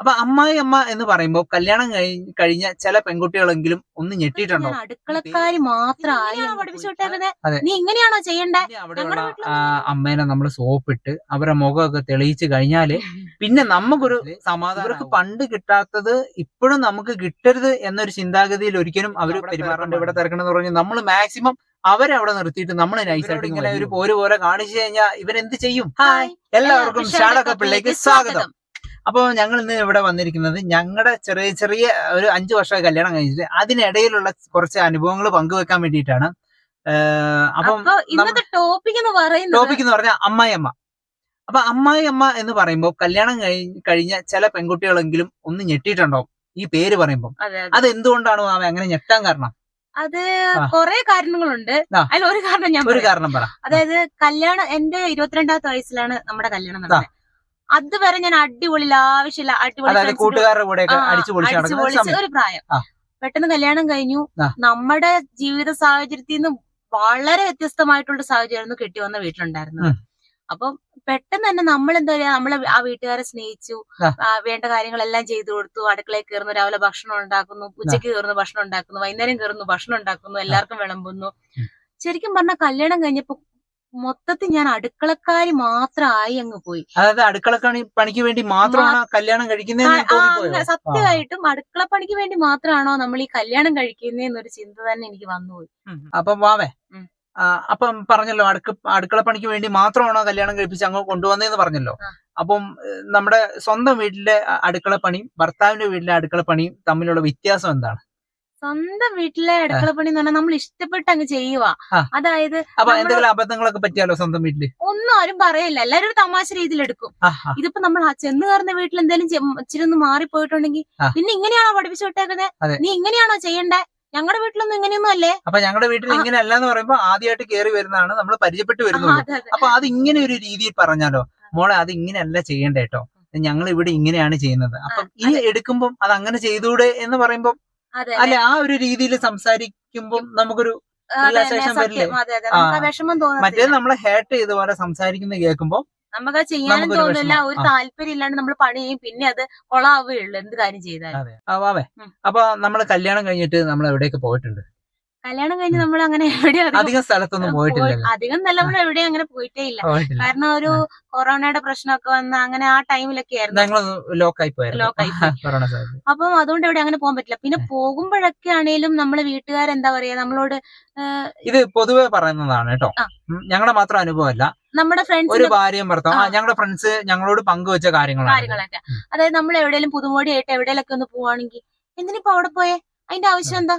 അപ്പൊ അമ്മായി അമ്മ എന്ന് പറയുമ്പോൾ കല്യാണം കഴി- കഴിഞ്ഞ ചില പെൺകുട്ടികളെങ്കിലും ഒന്ന് ഞെട്ടിയിട്ടുണ്ടോ? അടുക്കളക്കാര് അവിടെയുള്ള അമ്മേനെ നമ്മൾ സോപ്പിട്ട് അവരെ മുഖമൊക്കെ തെളിയിച്ച് കഴിഞ്ഞാൽ പിന്നെ നമുക്കൊരു സമാധാനം അവർക്ക് പണ്ട് കിട്ടാത്തത് ഇപ്പോഴും നമുക്ക് കിട്ടരുത് എന്നൊരു ചിന്താഗതിയിൽ ഒരിക്കലും അവർ പെരുമാറേണ്ട ഇവിടെ തിരക്കണെന്ന് പറഞ്ഞു നമ്മൾ മാക്സിമം അവരെ അവിടെ നിർത്തിയിട്ട് നമ്മൾ നൈസായിട്ട് ഇങ്ങനെ ഒരു പോര് പോലെ കാണിച്ചു കഴിഞ്ഞാൽ ഇവരെന്ത് ചെയ്യും? എല്ലാവർക്കും ഷാഡോ കപ്പിളിലേക്ക് സ്വാഗതം. അപ്പോൾ ഞങ്ങൾ ഇന്ന് ഇവിടെ വന്നിരിക്കുന്നത് ഞങ്ങളുടെ ചെറിയ ചെറിയ ഒരു അഞ്ചു വർഷമായി കല്യാണം കഴിഞ്ഞിട്ട് അതിനിടയിലുള്ള കുറച്ച് അനുഭവങ്ങൾ പങ്കുവെക്കാൻ വേണ്ടിയിട്ടാണ്. അപ്പം ടോപ്പിക് എന്ന് പറയുന്നത് ടോപ്പിക് എന്ന് പറഞ്ഞാൽ അമ്മായിയമ്മ. അപ്പൊ അമ്മായിയമ്മ എന്ന് പറയുമ്പോൾ കല്യാണം കഴി- കഴിഞ്ഞ ചില പെൺകുട്ടികളെങ്കിലും ഒന്ന് ഞെട്ടിയിട്ടുണ്ടാവും ഈ പേര് പറയുമ്പോൾ അതെ എന്തുകൊണ്ടാണ് മാമ അങ്ങനെ ഞെട്ടാൻ കാരണം? അത്. കൊറേ കാരണങ്ങളുണ്ട്. അതിൽ ഒരു കാരണം ഞാൻ ഒരു കാരണം പറ. അതായത് കല്യാണം എന്റെ ഇരുപത്തിരണ്ടാമത്തെ വയസ്സിലാണ് നമ്മുടെ കല്യാണം നടന്നത്. അതുവരെ ഞാൻ അടിപൊളി ആവശ്യമില്ല അടിപൊളി അതായത് കൂട്ടുകാരുടെ കൂടെ അടിച്ചു പൊളിച്ച് ഒരു പ്രായം. പെട്ടെന്ന് കല്യാണം കഴിഞ്ഞു. നമ്മുടെ ജീവിത സാഹചര്യത്തിൽ നിന്ന് വളരെ വ്യത്യസ്തമായിട്ടുള്ള സാഹചര്യം കെട്ടി വന്ന വീട്ടിലുണ്ടായിരുന്നത്. ഉം. അപ്പം പെട്ടെന്ന് തന്നെ നമ്മൾ എന്താ പറയാ നമ്മളെ ആ വീട്ടുകാരെ സ്നേഹിച്ചു വേണ്ട കാര്യങ്ങളെല്ലാം ചെയ്തു കൊടുത്തു. അടുക്കളയിൽ കയറുന്നു രാവിലെ ഭക്ഷണം ഉണ്ടാക്കുന്നു ഉച്ചയ്ക്ക് കയറുന്നു ഭക്ഷണം ഉണ്ടാക്കുന്നു വൈകുന്നേരം കയറുന്നു ഭക്ഷണം ഉണ്ടാക്കുന്നു എല്ലാവർക്കും വിളമ്പുന്നു. ശരിക്കും പറഞ്ഞാൽ കല്യാണം കഴിഞ്ഞപ്പോ മൊത്തത്തിൽ ഞാൻ അടുക്കളക്കാരി മാത്രമായി അങ്ങ് പോയി. അതായത് അടുക്കള പണി പണിക്ക് വേണ്ടി മാത്രമാണ് കല്യാണം കഴിക്കുന്നത് സത്യമായിട്ടും അടുക്കള പണിക്ക് വേണ്ടി മാത്രമാണോ നമ്മൾ ഈ കല്യാണം കഴിക്കുന്നതെന്നൊരു ചിന്ത തന്നെ എനിക്ക് വന്നുപോയി. അപ്പം വാവേ അപ്പം പറഞ്ഞല്ലോ അടുക്ക അടുക്കള പണിക്ക് വേണ്ടി മാത്രമാണോ കല്യാണം കഴിപ്പിച്ച് അങ്ങ് കൊണ്ടുവന്നതെന്ന് പറഞ്ഞല്ലോ. അപ്പം നമ്മുടെ സ്വന്തം വീട്ടിലെ അടുക്കള പണിയും ഭർത്താവിന്റെ വീട്ടിലെ അടുക്കള പണിയും തമ്മിലുള്ള വ്യത്യാസം എന്താണ്? സ്വന്തം വീട്ടിലെ അടുക്കള പണി എന്ന് പറഞ്ഞാൽ നമ്മൾ ഇഷ്ടപ്പെട്ട് അങ്ങ് ചെയ്യുക. അതായത് അപ്പൊ എന്തെങ്കിലും അബദ്ധങ്ങളൊക്കെ പറ്റിയാലോ സ്വന്തം വീട്ടിൽ? ഒന്നും ആരും പറയില്ല. എല്ലാരും ഒരു തമാശ രീതിയിൽ എടുക്കും. ഇതിപ്പോ നമ്മൾ ചെന്ന് കയറുന്ന വീട്ടിൽ എന്തെങ്കിലും ഇച്ചിരി ഒന്ന് മാറിപ്പോയിട്ടുണ്ടെങ്കിൽ. പിന്നെ ഇങ്ങനെയാണോ പഠിപ്പിച്ചു വിട്ടേക്കുന്നത് നീ ഇങ്ങനെയാണോ ചെയ്യണ്ടേ? ഞങ്ങളുടെ വീട്ടിലൊന്നും ഇങ്ങനെയൊന്നും അല്ലേ? അപ്പൊ ഞങ്ങളുടെ വീട്ടിൽ ആ. ഇങ്ങനെ അല്ല എന്ന് പറയുമ്പോ ആദ്യമായിട്ട് കേറി വരുന്നതാണ്. നമ്മൾ പരിചയപ്പെട്ട് വരുന്നത് അപ്പൊ അത് ഇങ്ങനെ ഒരു രീതിയിൽ പറഞ്ഞാലോ മോളെ അത് ഇങ്ങനെയല്ല ചെയ്യണ്ടേട്ടോ ഞങ്ങൾ ഇവിടെ ഇങ്ങനെയാണ് ചെയ്യുന്നത്. അപ്പൊ ഇനി എടുക്കുമ്പോൾ അത് അങ്ങനെ ചെയ്തൂടെ എന്ന് പറയുമ്പോൾ അതെ അല്ലെ ആ ഒരു രീതിയിൽ സംസാരിക്കുമ്പോൾ നമുക്കൊരു സത്യം. വരില്ലേ? വിഷമം മറ്റേ നമ്മൾ നമ്മളെ ഹേട്ട് ചെയ്ത പോലെ സംസാരിക്കുന്ന കേൾക്കുമ്പോൾ നമുക്ക് അത് ചെയ്യാനും തോന്നില്ല. ഒരു. താല്പര്യം ഇല്ലാണ്ട് നമ്മൾ പണി ചെയ്യും. പിന്നെ അത് കൊളാവുകയുള്ളൂ. എന്ത് കാര്യം ചെയ്താലും. അപ്പൊ നമ്മൾ കല്യാണം കഴിഞ്ഞിട്ട് നമ്മൾ എവിടെയൊക്കെ പോയിട്ടുണ്ട്? കല്യാണം കഴിഞ്ഞ് നമ്മൾ അങ്ങനെ എവിടെയും അധികം സ്ഥലത്തൊന്നും പോയിട്ടില്ല അധികം നല്ല നമ്മൾ എവിടെയും അങ്ങനെ പോയിട്ടേ ഇല്ല കാരണം ഒരു കൊറോണയുടെ പ്രശ്നമൊക്കെ വന്ന് അങ്ങനെ ആ ടൈമിലൊക്കെ ആയിരുന്നു. ലോക്ക് ലോക്കായി സമയത്ത് അപ്പം അതുകൊണ്ട് എവിടെ അങ്ങനെ പോകാൻ പറ്റില്ല. പിന്നെ പോകുമ്പോഴൊക്കെ ആണേലും നമ്മൾ വീട്ടുകാരെന്താ പറയാ? നമ്മളോട് ഇത് പൊതുവെ പറയുന്നതാണ് കേട്ടോ. ഞങ്ങളുടെ മാത്രം അനുഭവമല്ല. നമ്മുടെ ഫ്രണ്ട്സ് ഒരു ഭാര്യയും ഭർത്താവും. ഞങ്ങളുടെ ഫ്രണ്ട്സ് ഞങ്ങളോട് പങ്കുവെച്ച കാര്യങ്ങളൊക്കെ. അതായത് നമ്മൾ എവിടെയെങ്കിലും പുതുമോടിയായിട്ട് എവിടെയെങ്കിലൊക്കെ ഒന്ന് പോവാണെങ്കിൽ എന്തിനിപ്പോ അവിടെ പോയേ? അതിന്റെ ആവശ്യം എന്താ?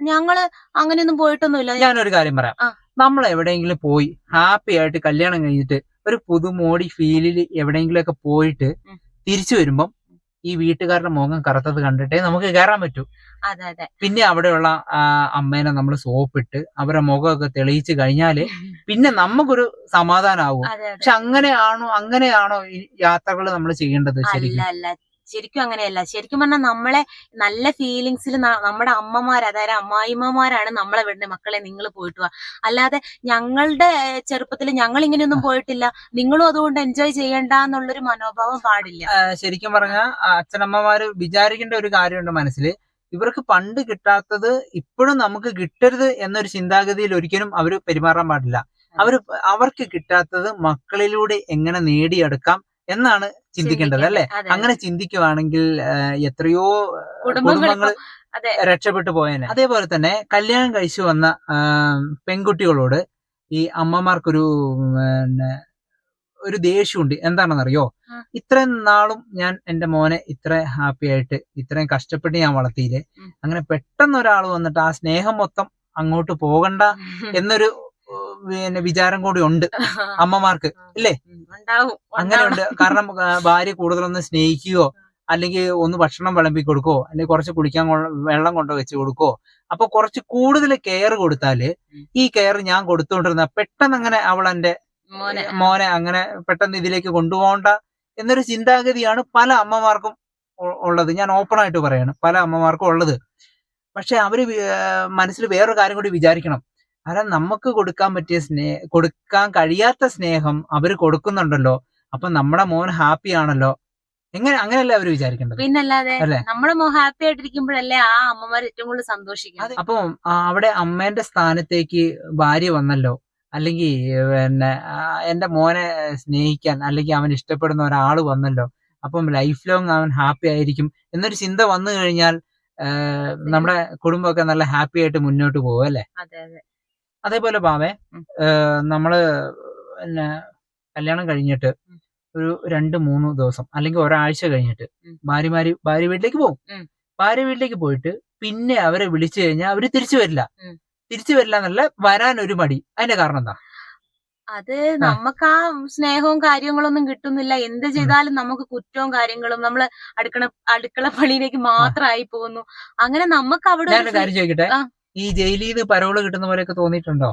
ഞങ്ങൾ അങ്ങനെയൊന്നും പോയിട്ടൊന്നുമില്ല. ഞാനൊരു കാര്യം പറയാം. നമ്മൾ എവിടെയെങ്കിലും പോയി ഹാപ്പി ആയിട്ട് കല്യാണം കഴിഞ്ഞിട്ട് ഒരു പുതുമോടി ഫീലിൽ എവിടെയെങ്കിലുമൊക്കെ പോയിട്ട് തിരിച്ചു വരുമ്പം ഈ വീട്ടുകാരുടെ മുഖം കറുത്തത് കണ്ടിട്ടേ നമുക്ക് കയറാൻ പറ്റൂ. അതെ അതെ. പിന്നെ അവിടെയുള്ള അമ്മേനെ നമ്മൾ സോപ്പിട്ട് അവരുടെ മുഖമൊക്കെ തെളിയിച്ചു കഴിഞ്ഞാൽ പിന്നെ നമുക്കൊരു അതെ പക്ഷെ അങ്ങനെയാണോ അങ്ങനെയാണോ ഈ യാത്രകൾ നമ്മൾ ചെയ്യേണ്ടത് ശരിക്കും? ശരിക്കും അങ്ങനെയല്ല. ശരിക്കും പറഞ്ഞാൽ നമ്മളെ നല്ല ഫീലിങ്സിൽ നമ്മുടെ അമ്മമാർ അതായത് അമ്മായിമ്മമാരാണ് നമ്മളെ വിടുന്നത് മക്കളെ നിങ്ങൾ പോയിട്ട് വാ. അല്ലാതെ ഞങ്ങളുടെ ചെറുപ്പത്തിൽ ഞങ്ങൾ ഇങ്ങനെയൊന്നും പോയിട്ടില്ല. നിങ്ങളും അതുകൊണ്ട് എൻജോയ് ചെയ്യണ്ട എന്നുള്ളൊരു മനോഭാവം പാടില്ല. ശരിക്കും പറഞ്ഞാൽ അച്ഛനമ്മമാര് വിചാരിക്കേണ്ട ഒരു കാര്യമുണ്ട് മനസ്സിൽ ഇവർക്ക് പണ്ട് കിട്ടാത്തത് ഇപ്പോഴും നമുക്ക് കിട്ടരുത് എന്നൊരു ചിന്താഗതിയിൽ ഒരിക്കലും അവർ പെരുമാറാൻ പാടില്ല. അവർ അവർക്ക് കിട്ടാത്തത് മക്കളിലൂടെ എങ്ങനെ നേടിയെടുക്കാം എന്നാണ് ചിന്തിക്കേണ്ടത് അല്ലെ? അങ്ങനെ ചിന്തിക്കുവാണെങ്കിൽ എത്രയോ കുടുംബങ്ങൾ രക്ഷപ്പെട്ടു പോയേനെ. അതേപോലെ തന്നെ കല്യാണം കഴിച്ചു വന്ന പെൺകുട്ടികളോട് ഈ അമ്മമാർക്കൊരു പിന്നെ ഒരു ദേഷ്യമുണ്ട്. എന്താണെന്നറിയോ. ഇത്രയും നാളും ഞാൻ എന്റെ മോനെ ഇത്ര ഹാപ്പി ആയിട്ട് ഇത്രയും കഷ്ടപ്പെട്ട് ഞാൻ വളർത്തിയില്ലേ? അങ്ങനെ പെട്ടെന്ന് ഒരാൾ വന്നിട്ട് ആ സ്നേഹം മൊത്തം അങ്ങോട്ട് പോകണ്ട എന്നൊരു പിന്നെ വിചാരം കൂടി ഉണ്ട് അമ്മമാർക്ക് ഇല്ലേ? അങ്ങനെയുണ്ട്. കാരണം ഭാര്യ കൂടുതലൊന്ന് സ്നേഹിക്കുകയോ അല്ലെങ്കിൽ ഒന്ന് ഭക്ഷണം വിളമ്പി കൊടുക്കോ അല്ലെങ്കിൽ കുറച്ച് കുടിക്കാൻ വെള്ളം കൊണ്ട് വെച്ച് കൊടുക്കോ അപ്പൊ കുറച്ച് കൂടുതൽ കെയർ കൊടുത്താൽ ഈ കെയർ ഞാൻ കൊടുത്തുകൊണ്ടിരുന്ന പെട്ടെന്ന് അങ്ങനെ അവൾ എന്റെ മോനെ മോനെ അങ്ങനെ പെട്ടെന്ന് ഇതിലേക്ക് കൊണ്ടുപോകണ്ട എന്നൊരു ചിന്താഗതിയാണ് പല അമ്മമാർക്കും ഉള്ളത്. ഞാൻ ഓപ്പൺ ആയിട്ട് പറയാണ് പല അമ്മമാർക്കും ഉള്ളത്. പക്ഷെ അവർ മനസ്സിൽ വേറൊരു കാര്യം കൂടി വിചാരിക്കണം. കാരണം നമുക്ക് കൊടുക്കാൻ പറ്റിയ സ്നേഹ കൊടുക്കാൻ കഴിയാത്ത സ്നേഹം അവർ കൊടുക്കുന്നുണ്ടല്ലോ. അപ്പൊ നമ്മുടെ മോൻ ഹാപ്പി ആണല്ലോ. എങ്ങനെ അങ്ങനെയല്ല അവർ വിചാരിക്കേണ്ടത്? പിന്നല്ലാതെ? നമ്മുടെ മോൻ ഹാപ്പി ആയിട്ടിരിക്കുമ്പോഴല്ലേ ആ അമ്മമാർ ഏറ്റവും കൂടുതൽ സന്തോഷിക്കുന്നത്? അപ്പൊ അവിടെ അമ്മേന്റെ സ്ഥാനത്തേക്ക് ഭാര്യ വന്നല്ലോ. അല്ലെങ്കിൽ പിന്നെ എന്റെ മോനെ സ്നേഹിക്കാൻ അല്ലെങ്കിൽ അവൻ ഇഷ്ടപ്പെടുന്ന ഒരാൾ വന്നല്ലോ. അപ്പം ലൈഫ് ലോങ് അവൻ ഹാപ്പി ആയിരിക്കും എന്നൊരു ചിന്ത വന്നു കഴിഞ്ഞാൽ നമ്മുടെ കുടുംബമൊക്കെ നല്ല ഹാപ്പി ആയിട്ട് മുന്നോട്ട് പോകും അല്ലേ? അതെ അതെ. അതേപോലെ പാവേ ഉം. നമ്മൾ പിന്നെ കല്യാണം കഴിഞ്ഞിട്ട് ഒരു രണ്ട് മൂന്ന് ദിവസം അല്ലെങ്കിൽ ഒരാഴ്ച കഴിഞ്ഞിട്ട് ഭാര്യ ഭാര്യമാര് ഭാര്യ വീട്ടിലേക്ക് പോകും. ഭാര്യ വീട്ടിലേക്ക് പോയിട്ട് പിന്നെ അവരെ വിളിച്ചു കഴിഞ്ഞാൽ അവർ തിരിച്ചു വരില്ല. തിരിച്ചു വരില്ല എന്നല്ല വരാൻ ഒരു മടി. അതിന്റെ കാരണം എന്താ? അത് നമുക്ക് ആ സ്നേഹവും കാര്യങ്ങളൊന്നും കിട്ടുന്നില്ല. എന്ത് ചെയ്താലും നമുക്ക് കുറ്റവും കാര്യങ്ങളും നമ്മൾ അടുക്കള അടുക്കള പള്ളിയിലേക്ക് മാത്രമായി പോകുന്നു. അങ്ങനെ നമുക്ക് അവിടെ കാര്യം ചോദിക്കട്ടെ. ഈ ജയിലിൽ നിന്ന് പരോൾ കിട്ടുന്ന പോലെയൊക്കെ തോന്നിയിട്ടുണ്ടോ?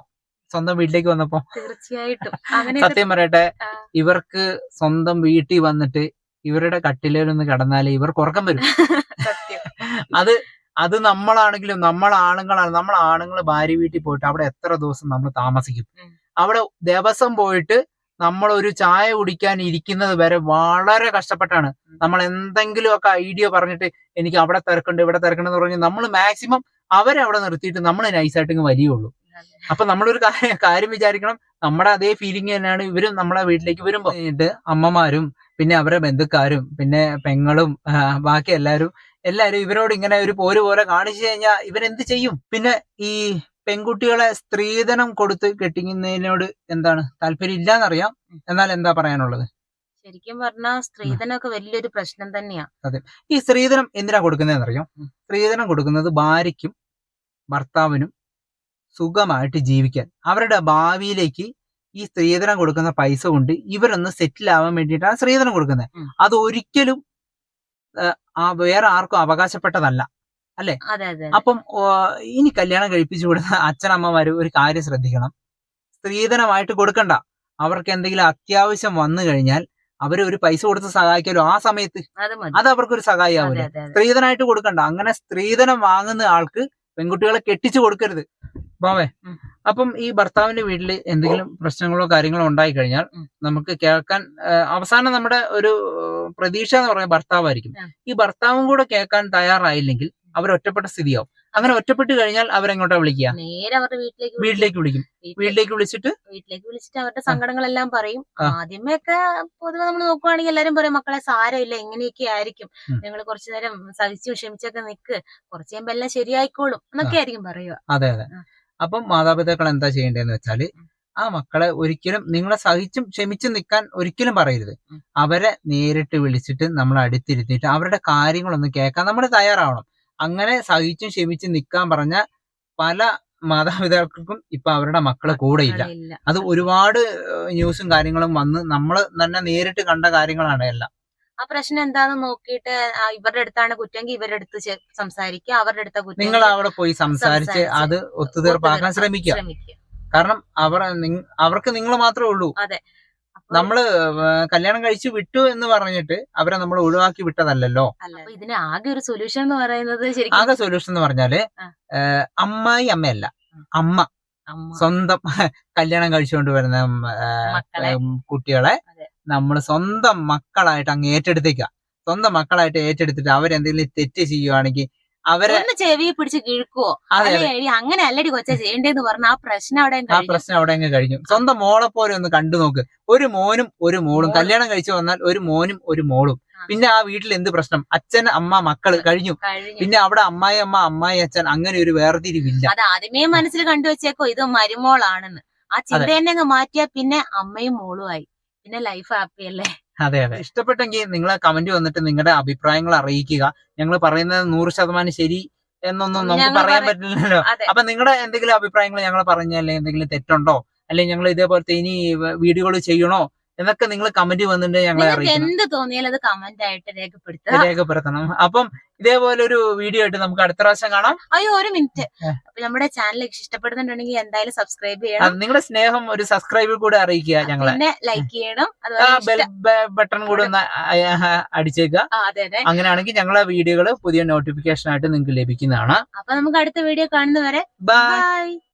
സ്വന്തം വീട്ടിലേക്ക് വന്നപ്പോ? തീർച്ചയായിട്ടും. സത്യം പറയട്ടെ ഇവർക്ക് സ്വന്തം വീട്ടിൽ വന്നിട്ട് ഇവരുടെ കട്ടിലേലൊന്ന് കിടന്നാലേ ഇവർക്ക് ഉറക്കം വരും. അത് അത് നമ്മളാണെങ്കിലും നമ്മൾ ആണുങ്ങളാണ് നമ്മൾ ആണുങ്ങൾ ഭാര്യ വീട്ടിൽ പോയിട്ട് അവിടെ എത്ര ദിവസം നമ്മൾ താമസിക്കും. അവിടെ ദിവസം പോയിട്ട് നമ്മൾ ഒരു ചായ കുടിക്കാൻ ഇരിക്കുന്നത് വരെ വളരെ കഷ്ടപ്പെട്ടാണ്. നമ്മൾ നമ്മൾ എന്തെങ്കിലുമൊക്കെ ഐഡിയ പറഞ്ഞിട്ട് എനിക്ക് അവിടെ തിരക്കുണ്ട് ഇവിടെ തിരക്കുണ്ടെന്ന് പറഞ്ഞ് നമ്മൾ മാക്സിമം അവരെ അവിടെ നിർത്തിയിട്ട് നമ്മൾ നൈസായിട്ട് ഇങ്ങ് വരികയുള്ളൂ അതെ. അപ്പൊ നമ്മളൊരു കാര്യം കാര്യം വിചാരിക്കണം നമ്മുടെ അതേ ഫീലിംഗ് തന്നെയാണ് ഇവരും നമ്മളെ വീട്ടിലേക്ക് വരുമ്പോൾ എന്നിട്ട് അമ്മമാരും പിന്നെ അവരുടെ ബന്ധുക്കാരും പിന്നെ പെങ്ങളും ബാക്കി എല്ലാവരും എല്ലാവരും ഇവരോട് ഇങ്ങനെ ഒരു പോര് പോലെ കാണിച്ചു കഴിഞ്ഞാൽ ഇവരെന്ത് ചെയ്യും? പിന്നെ ഈ പെൺകുട്ടികളെ സ്ത്രീധനം കൊടുത്ത് കെട്ടിക്കുന്നതിനോട് എന്താണ് താല്പര്യം ഇല്ലാന്നറിയാം. എന്നാൽ എന്താ പറയാനുള്ളത്? ശരിക്കും പറഞ്ഞാൽ സ്ത്രീധനമൊക്കെ വലിയൊരു പ്രശ്നം തന്നെയാ. ഈ സ്ത്രീധനം എന്തിനാ കൊടുക്കുന്നതെന്നറിയാം? സ്ത്രീധനം കൊടുക്കുന്നത് ഭാര്യയ്ക്കും ഭർത്താവിനും സുഖമായിട്ട് ജീവിക്കാൻ. അവരുടെ ഭാവിയിലേക്ക് ഈ സ്ത്രീധനം കൊടുക്കുന്ന പൈസ കൊണ്ട് ഇവരൊന്ന് സെറ്റിൽ ആവാൻ വേണ്ടിയിട്ടാണ് സ്ത്രീധനം കൊടുക്കുന്നത്. അത് ഒരിക്കലും ആ, വേറെ ആർക്കും അവകാശപ്പെട്ടതല്ല. അല്ലേ? അപ്പം ഇനി കല്യാണം കഴിപ്പിച്ചു വിടുന്ന അച്ഛനമ്മമാര് ഒരു കാര്യം ശ്രദ്ധിക്കണം. സ്ത്രീധനമായിട്ട് കൊടുക്കണ്ട. അവർക്ക് എന്തെങ്കിലും അത്യാവശ്യം വന്നു കഴിഞ്ഞാൽ അവർ ഒരു പൈസ കൊടുത്ത് സഹായിക്കാലോ. ആ സമയത്ത് അത് അവർക്കൊരു സഹായി ആവില്ല അതെ അതെ. സ്ത്രീധനമായിട്ട് കൊടുക്കണ്ട. അങ്ങനെ സ്ത്രീധനം വാങ്ങുന്ന ആൾക്ക് പെൺകുട്ടികളെ കെട്ടിച്ചു കൊടുക്കരുത്. ബാവേ അപ്പം ഈ ഭർത്താവിന്റെ വീട്ടിൽ എന്തെങ്കിലും പ്രശ്നങ്ങളോ കാര്യങ്ങളോ ഉണ്ടായി കഴിഞ്ഞാൽ നമുക്ക് കേൾക്കാൻ അവസാനം നമ്മുടെ ഒരു പ്രതീക്ഷ എന്ന് പറയുന്നത് ഭർത്താവായിരിക്കും. ഈ ഭർത്താവും കൂടെ കേൾക്കാൻ തയ്യാറായില്ലെങ്കിൽ അവർ ഒറ്റപ്പെട്ട സ്ഥിതിയാവും. അങ്ങനെ ഒറ്റപ്പെട്ട് കഴിഞ്ഞാൽ അവരെങ്ങോട്ടാ വിളിക്കുക. നേരെ അവരുടെ വീട്ടിലേക്ക്. വീട്ടിലേക്ക് വിളിക്കും. വീട്ടിലേക്ക് വിളിച്ചിട്ട് വീട്ടിലേക്ക് വിളിച്ചിട്ട് അവരുടെ സങ്കടങ്ങളെല്ലാം പറയും. ആദ്യമേ ഒക്കെ പൊതുവെ നമ്മൾ നോക്കുവാണെങ്കിൽ എല്ലാരും പറയും മക്കളെ സാരമില്ല എങ്ങനെയൊക്കെ ആയിരിക്കും. നിങ്ങൾ കുറച്ചു നേരം സഹിച്ചു ക്ഷമിച്ചൊക്കെ നിക്ക്. കുറച്ച് കഴിയുമ്പോ എല്ലാം ശരിയായിക്കോളും എന്നൊക്കെ ആയിരിക്കും പറയുക. അതെ അതെ. അപ്പം മാതാപിതാക്കൾ എന്താ ചെയ്യേണ്ടതെന്ന് വെച്ചാൽ ആ മക്കളെ ഒരിക്കലും നിങ്ങളെ സഹിച്ചും ക്ഷമിച്ചും നിൽക്കാൻ ഒരിക്കലും പറയരുത്. അവരെ നേരിട്ട് വിളിച്ചിട്ട് നമ്മൾ അടുത്തിരുത്തിയിട്ട് അവരുടെ കാര്യങ്ങളൊന്ന് കേൾക്കാൻ നമ്മൾ തയ്യാറാവണം. അങ്ങനെ സഹിച്ചും ക്ഷമിച്ചും നിൽക്കാൻ പറഞ്ഞ പല മാതാപിതാക്കൾക്കും ഇപ്പൊ അവരുടെ മക്കളെ കൂടെയില്ല. ഇല്ല അത് ഒരുപാട് ന്യൂസും കാര്യങ്ങളും വന്ന് നമ്മൾ തന്നെ നേരിട്ട് കണ്ട കാര്യങ്ങളാണ് എല്ലാം. ആ പ്രശ്നം എന്താന്ന് നോക്കിയിട്ട് ഇവരുടെ അടുത്താണ് കുറ്റമെങ്കിൽ ഇവരുടെ അടുത്ത് സംസാരിക്കുക. അവരുടെ അടുത്ത കുറ്റം നിങ്ങൾ അവിടെ പോയി സംസാരിച്ച് അത് ഒത്തുതീർപ്പാക്കാൻ ശ്രമിക്കുക. കാരണം അവർ അവർക്ക് നിങ്ങൾ മാത്രമേ ഉള്ളൂ. അപ്പൊ നമ്മൾ കല്യാണം കഴിച്ചു വിട്ടു എന്ന് പറഞ്ഞിട്ട് അവരെ നമ്മൾ ഒഴിവാക്കി വിട്ടതല്ലല്ലോ. ഇതിന് ആകെ ഒരു സൊല്യൂഷൻ എന്ന് പറയുന്നത് ആകെ സൊല്യൂഷൻ എന്ന് പറഞ്ഞാൽ. അമ്മായി അമ്മയല്ല. അമ്മ. സ്വന്തം കല്യാണം കഴിച്ചുകൊണ്ട് വരുന്ന കുട്ടികളെ നമ്മൾ സ്വന്തം മക്കളായിട്ട് അങ്ങ് ഏറ്റെടുത്തേക്കുക സ്വന്തം മക്കളായിട്ട് ഏറ്റെടുത്തിട്ട് അവരെന്തെങ്കിലും തെറ്റ് ചെയ്യുവാണെങ്കിൽ അവരെ ഒന്ന് ചെവി പിടിച്ച് കിഴക്കുവോ? അങ്ങനെ അല്ലടി കൊച്ച ചെയ്യേണ്ടതെന്ന് പറഞ്ഞ ആ പ്രശ്നം അവിടെ ആ പ്രശ്നം അവിടെ അങ്ങ് കഴിഞ്ഞു. സ്വന്തം മോളെ പോലെ ഒന്ന് കണ്ടു നോക്ക്. ഒരു മോനും ഒരു മോളും. കല്യാണം കഴിച്ചു വന്നാൽ ഒരു മോനും ഒരു മോളും. പിന്നെ ആ വീട്ടിൽ എന്ത് പ്രശ്നം? അച്ഛൻ അമ്മ മക്കൾ കഴിഞ്ഞു. പിന്നെ അവിടെ അമ്മായി അമ്മ അമ്മായി അച്ഛൻ അങ്ങനെ ഒരു വേർതിരിവില്ല. അത് ആദ്യമേ മനസ്സിൽ കണ്ടുവച്ചേക്കോ ഇത് മരുമോളാണെന്ന്. ആ ചിന്ത തന്നെ അങ്ങ് മാറ്റിയാ പിന്നെ അമ്മയും മോളുമായി ആയി. പിന്നെ ലൈഫ് ഹാപ്പി അല്ലേ? അതെ അതെ. ഇഷ്ടപ്പെട്ടെങ്കിൽ നിങ്ങൾ കമന്റ് വന്നിട്ട് നിങ്ങളുടെ അഭിപ്രായങ്ങൾ അറിയിക്കുക. ഞങ്ങൾ പറയുന്നത് നൂറ് ശതമാനം ശരി എന്നൊന്നും നമുക്ക് പറയാൻ പറ്റില്ലല്ലോ. അപ്പൊ നിങ്ങളുടെ എന്തെങ്കിലും അഭിപ്രായങ്ങൾ ഞങ്ങൾ പറഞ്ഞല്ലേ എന്തെങ്കിലും തെറ്റുണ്ടോ? അല്ലെങ്കിൽ ഞങ്ങൾ ഇതേപോലത്തെ ഇനി വീഡിയോകൾ ചെയ്യണോ? എന്നൊക്കെ നിങ്ങൾ കമന്റ് വന്നിട്ട് ഞങ്ങളെ അറിയിക്കണം. എന്ത് തോന്നിയാലും അത് കമന്റ് ആയിട്ട് രേഖപ്പെടുത്തുക. രേഖപ്പെടുത്തണം. അപ്പം ഇതേപോലെ ഒരു വീഡിയോ ആയിട്ട് നമുക്ക് അടുത്ത പ്രാവശ്യം കാണാം. അയ്യോ ഒരു മിനിറ്റ്. അപ്പൊ നമ്മുടെ ചാനൽ ഇഷ്ടപ്പെടുന്നുണ്ടെങ്കിൽ എന്തായാലും സബ്സ്ക്രൈബ് ചെയ്യണം. നിങ്ങളുടെ സ്നേഹം ഒരു സബ്സ്ക്രൈബിൽ കൂടെ അറിയിക്കുക ഞങ്ങളെ. പിന്നെ ലൈക്ക് ചെയ്യണം. ബെൽ ബട്ടൺ കൂടെ ഒന്ന് അടിച്ചേക്കുക. അങ്ങനെയാണെങ്കിൽ ഞങ്ങളെ വീഡിയോകൾ പുതിയ നോട്ടിഫിക്കേഷൻ ആയിട്ട് നിങ്ങൾക്ക് ലഭിക്കുന്നതാണ്. അപ്പൊ നമുക്ക് അടുത്ത വീഡിയോ കാണുന്നവരെ ബൈ